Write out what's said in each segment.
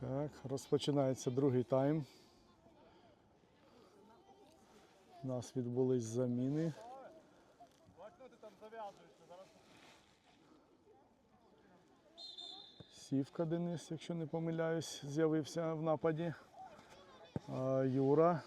Так, розпочинається другий тайм. У нас відбулись заміни. Сівка Денис, якщо не помиляюсь, з'явився в нападі. Юра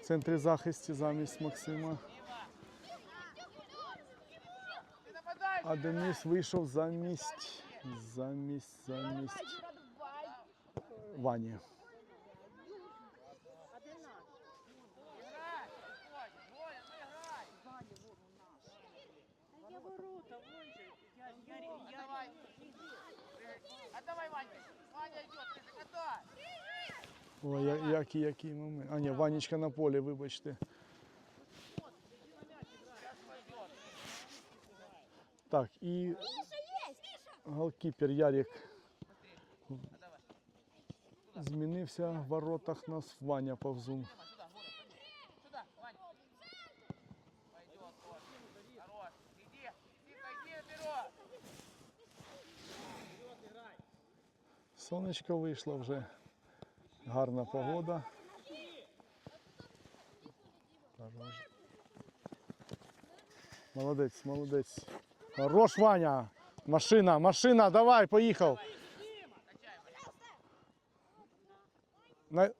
в центрі захисту замість Максима. А Денис вийшов замість, замість, замість Вані. Я ворота, вон же. Я, я, я, Давай. Отдавай, Ваня. Ваня идет, ты готов. Ой, я- який, який момент. А ні, Ванечка на полі, вибачте. Так, і голкіпер Ярик змінився в воротах нас Ваня вперед. Сонечко вийшло вже. Гарна погода. Молодець, молодець. Хорош, Ваня! Машина, машина, давай, поїхав. На...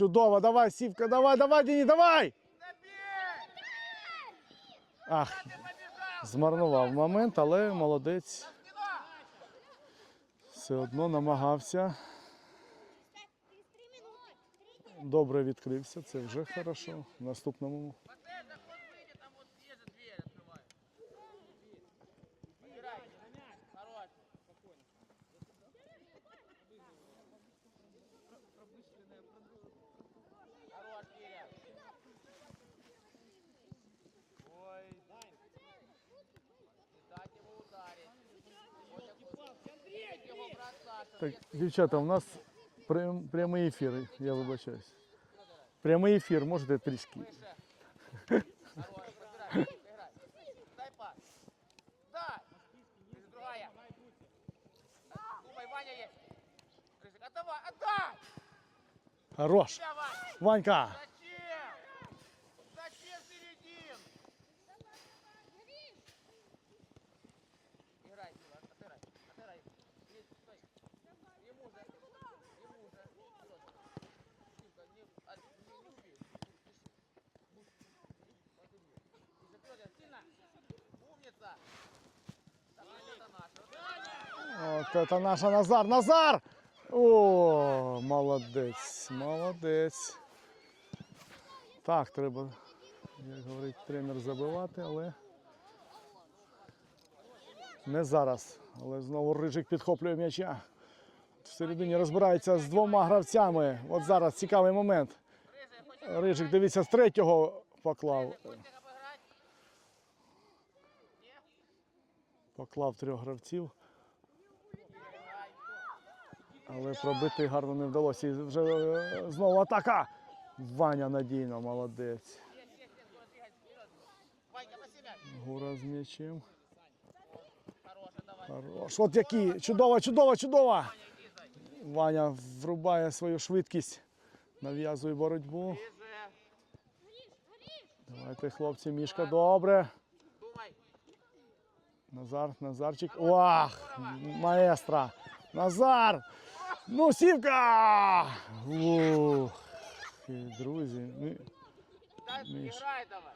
Чудово, давай, Сівка, давай, давай, Дені, давай! Ах, змарнував момент, але молодець все одно намагався. Добре відкрився, це вже хорошо. В наступному Так, дівчата, у нас прям, прямий ефір, я вибачаюсь. Прямий ефір, можете трішки. Хорош, пробирай, играй. Дай пас. Дай. Здесь другая. Думай, Ваня есть. Рыжик, отдавай, отдай! Хорош! Тебя, Вань! Ванька! Наше. От наша Назар! Назар! О, молодець, молодець. Так, треба, як говорить тренер, забивати, але не зараз. Але знову Рижик підхоплює м'яча. Всередині розбирається з двома гравцями. От зараз цікавий момент. Рижик, дивіться, з третього поклав. Поклав трьох гравців. Але пробити гарно не вдалося. І вже е, знову атака. Ваня надійно, молодець. Гура з м'ячем. Хорош. От які. Чудово, чудово, чудово. Ваня, врубає свою швидкість, нав'язує боротьбу. Давайте, хлопці, мішка, добре. Назар, Назарчик. Ох, маестро. Назар! Ну, сівка! Ух, і, друзі. ну, Да, Миш. играй давай.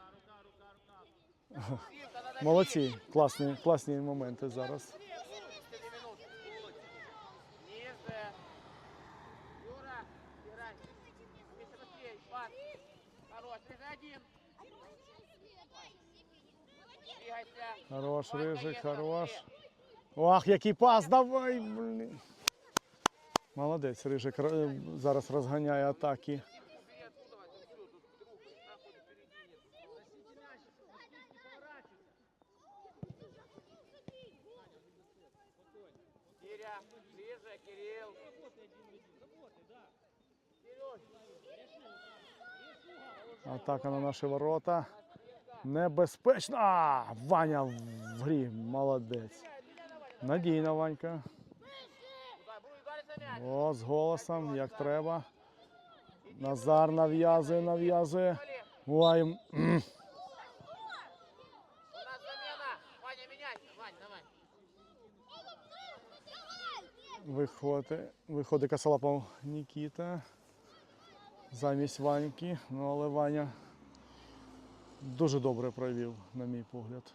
Сивка, надо Молодці, класні, класні моменти зараз. бить. Четыре минуты. Ниже. Юра, играй. Миша, быстрее. Пас. Хорош. Ниже один. Двигайся. Хорош, Ванька Рижик, есть, хорош. быстрее. Ох, який пас, давай, блін. Молодець, Рижик зараз розганяє атаки. Киря, ближе, Кирилл. Атака на наші ворота. Небезпечна. Ваня в грі. Молодець. Надійна Ванька. Удар, будет ударить за мяч. О, з голосом, як треба. Назар нав'язує, нав'язує. Ой, виходить, виходить Косолапов Нікіта. Замість Ваньки. Ну, але Ваня дуже добре провів, на мій погляд.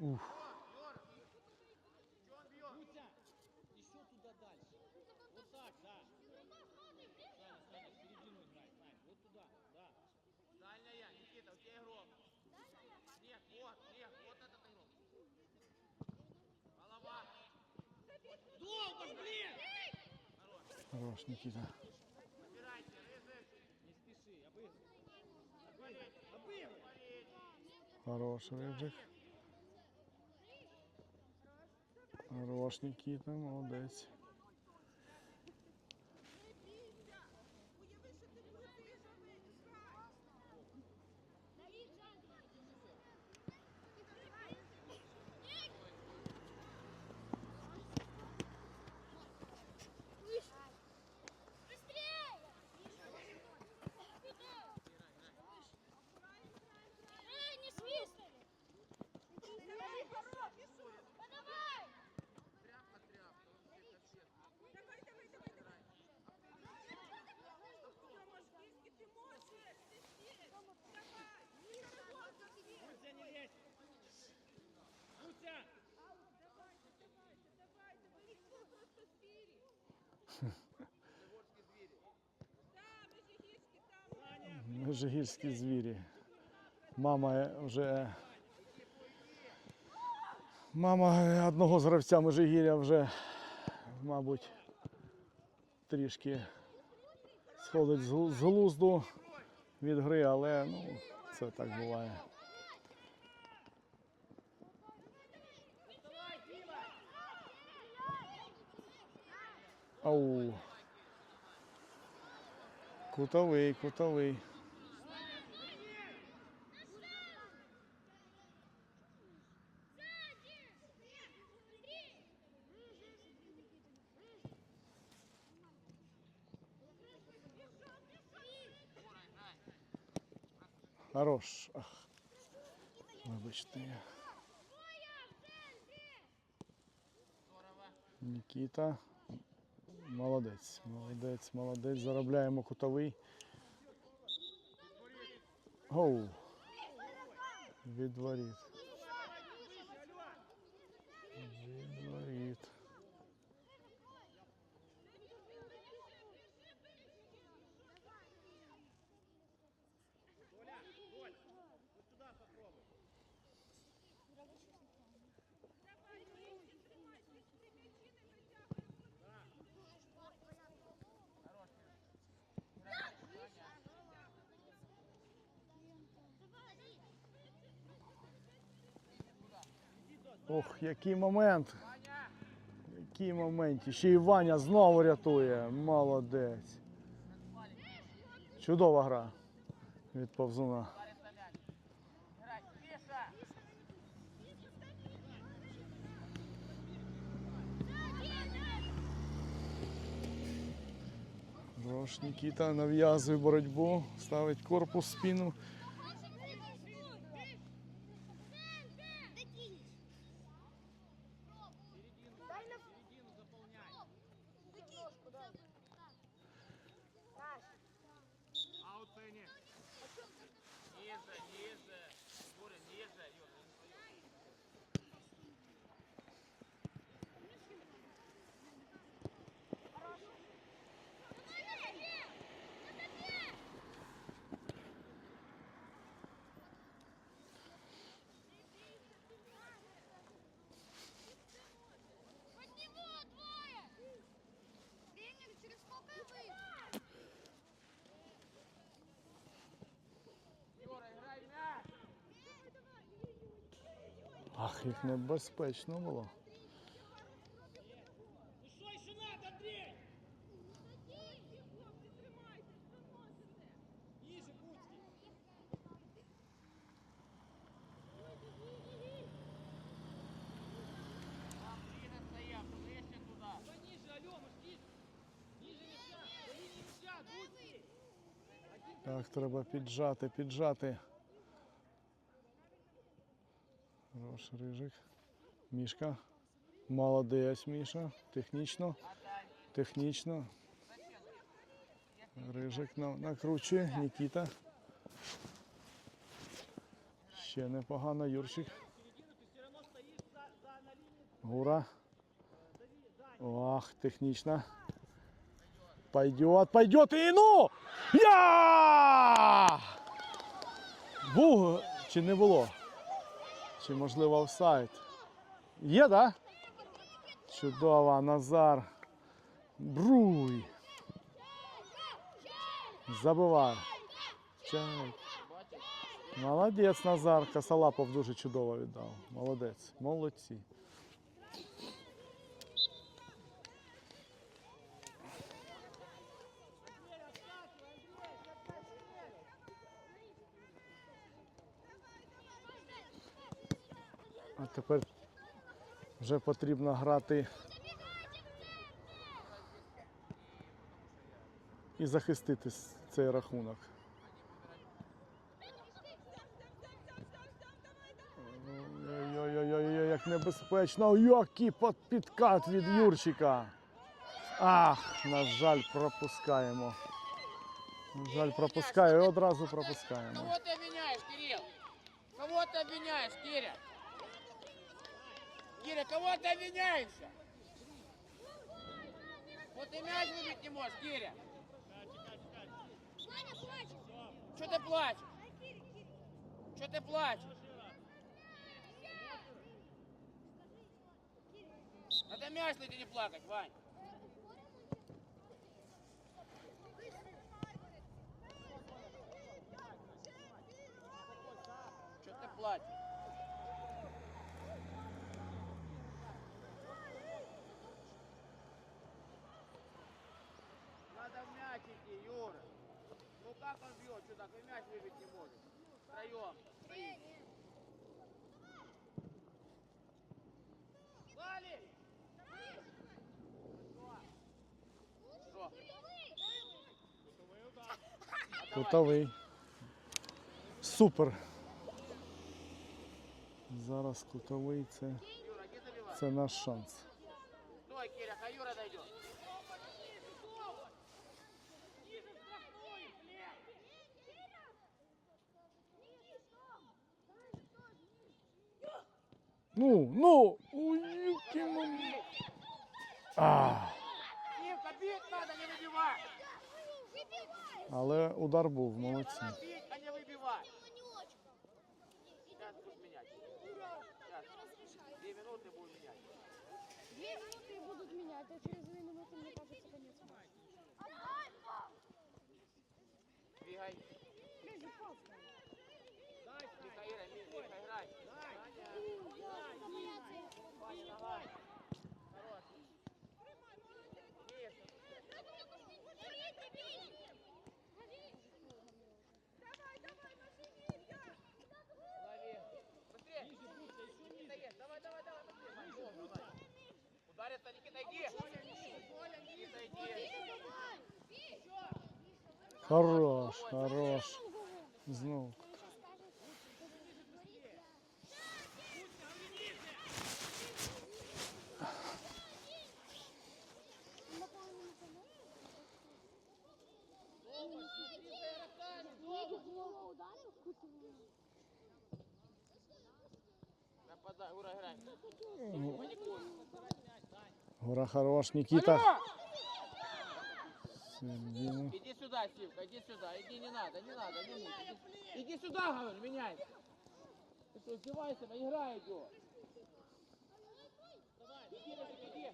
Ух. Еще туда дальше. Вот так, да. Саня, Саня, в. Вот туда, да. Дальняя, Никита, у тебя игрок. Нет, вот, нет, вот этот игрок. Голова. Долго, блин! Хорош, Нікіта. Убирайте, Рыжик. Не спеши, обыгрывай. Обыгрывай. Хорош, Рижик. Хорош, там, молодець. Межигірські звірі. Мама вже. Мама одного з гравця Межигір'я вже, мабуть, трішки сходить з глузду від гри, але ну, це так буває. Ау. Кутовий, кутовий. Хорош. Ах. Вибачте. Нікіта. Молодець, молодець, молодець. Заробляємо кутовий. Оу. Від Ох, який момент. Який момент. Ще й Ваня знову рятує. Молодець. Чудова гра від повзуна. Нікіта нав'язує боротьбу, ставить корпус в спину. Середину заполняй. Аут, Сеня. Ниже, ниже. Боря, Ах, як небезпечно було. Ну що ще надо, Андрій? Хлопці, тримайтесь, доносите. Ніже, Буцький. Там Ліна стояв, ближче туди. Давай ниже, Альома, ниже. Ниже мяча, до линии мяча, Буцький. Так, треба піджати, піджати. Хорош рижик. Мішка. Молодець, Міша. Технічно. Технічно. Рижик накручує. Нікіта. Ще непогано, Юрчик. Гура. Ах, технично. Пойдет, пойдет и ну! Я! Був чи не було? Чи можливо офсайд? Є, да? Чудово, Назар. Бруй. Забивай. Чай. Молодець, Назар. Косолапов дуже чудово віддав. Молодець. Молодці. Тепер вже потрібно грати і захистити цей рахунок. Ой-ой-ой, як небезпечно. Який під- підкат від Юрчика. Ах, на жаль, пропускаємо. На жаль, пропускаю і одразу пропускаємо. Кого ты обвиняешь, Кирилл? Кого ты обвиняешь, Киря? Киря, кого ты обвиняешься? Вот ты мяч выбить не можешь, Киря. Ваня плачет. Что ты плачешь? Что ты плачешь? Надо мяч найти, не плакать, Вань. Что ты плачешь? Как он бьет, что так, и мяч выбить не может. Втроем стоит. Вали! Что? Кутовий. Супер. Зараз кутовий це, це наш шанс. Стой, Киря, хай Юра дойдет. Ну, ну! Мам- А, Симка, бить надо, не выбивай. але удар був, молодці. Хорош, хорош. Знов. ударил кутовую. Нападай, Ура, играй. Паникуй. Гора хорош, Нікіта. Алло! Середину. Иди сюда, Сивка, иди сюда. Иди, не надо, не надо, не мучай. Иди, иди сюда, говорю, меняйся. Ты что, издевайся, на игра идет. Иди, Рафик, иди.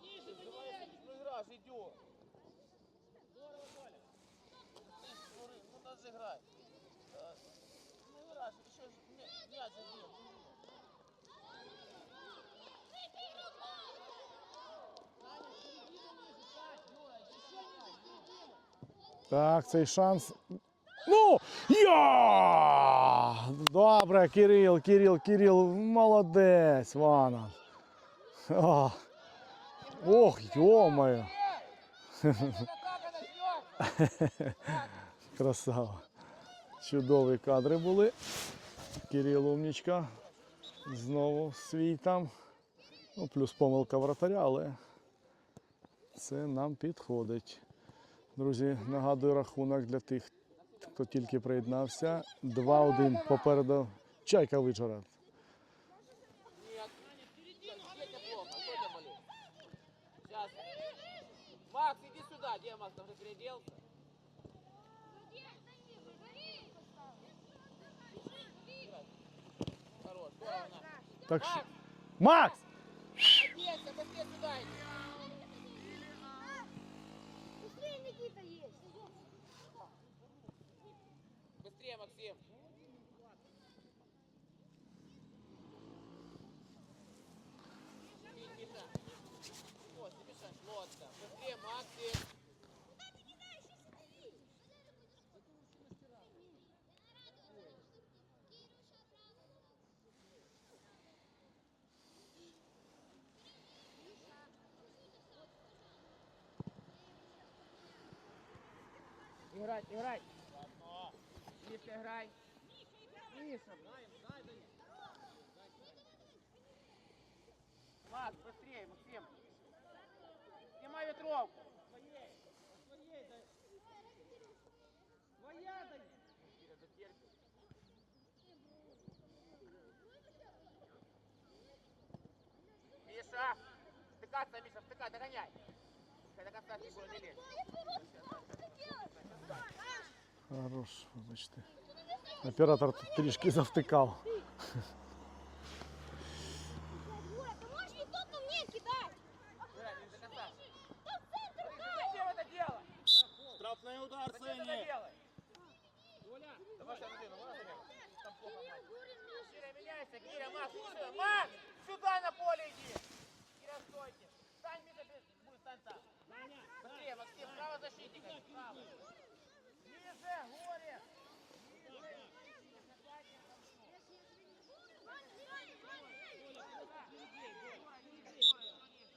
Ниже, издевайся, ну игра же идет. Ну, Ры, ну разыграй. Да. Ну игра же, еще ж мя- мяч Так, цей шанс. Ну! Я! Добре, Кирил, Кирил, Кирил, молодець, Вана. Ох, она шлёп? Красава. Чудові кадри були. Кирил умнічка. Знову свій там. Ну, плюс помилка вратаря, але це нам підходить. Друзі, нагадую рахунок для тих, хто тільки приєднався. 2-1 попереду Чайка? Сейчас. Макс, иди сюда. Где Макс? Там. Здорово, на. Так. Макс! Макс! Оденься, быстрее сюда иди. грай, ти грай. Мішка грай. Міша. Макс, быстрее, Максим. Снимай ветровку. Своей, своей, да. Твоя, да. Это терпит. Миша, втыкаться, Миша, втыкай, догоняй. Хорош, вибачте. Оператор тут трішки завтикав.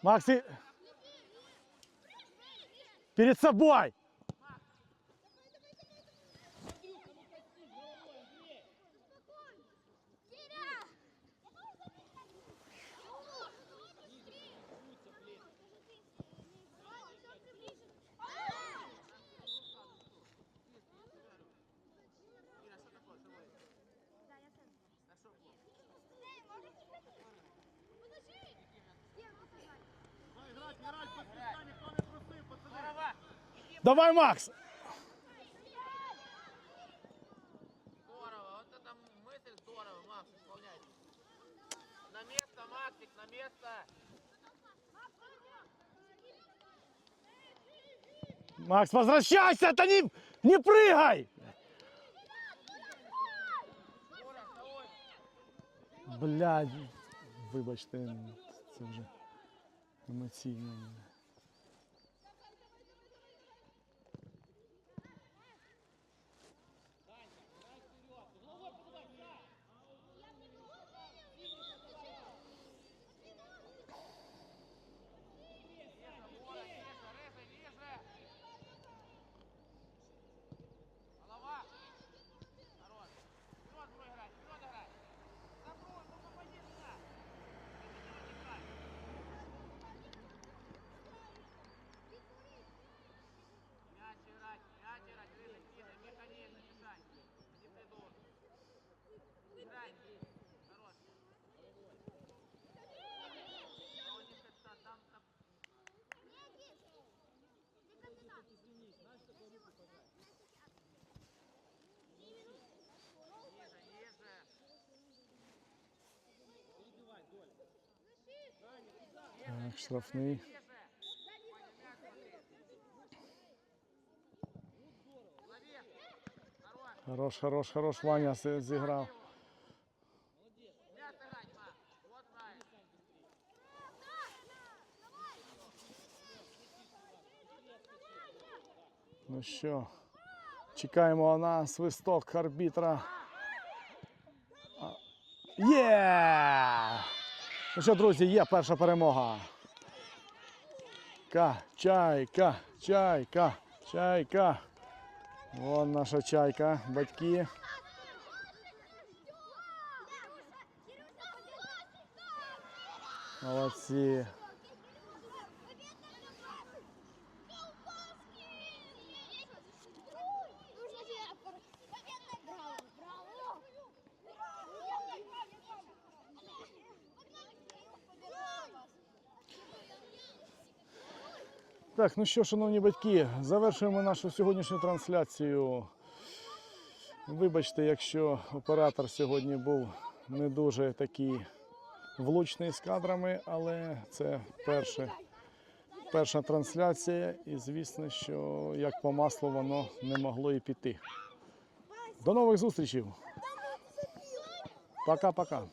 Макси! Перед собой! Давай, Макс! Здорово, вот это мысль здорово, Макс, исполняй. На место, Максик, на место. Макс, возвращайся! Это не, не прыгай! Блядь, вибачте, це вже емоційно. штрафний. Хорош, хорош, хорош, Ваня зіграв. Ну що, чекаємо на свисток арбітра. Є! Ну що, друзі, є перша перемога. Ка, чайка, чайка, чайка. Вон наша чайка, батьки. Молодці. Так, ну що, шановні батьки, завершуємо нашу сьогоднішню трансляцію. Вибачте, якщо оператор сьогодні був не дуже такий влучний з кадрами, але це перше, перша трансляція, і звісно, що як по маслу воно не могло і піти. До нових зустрічей. Пока-пока.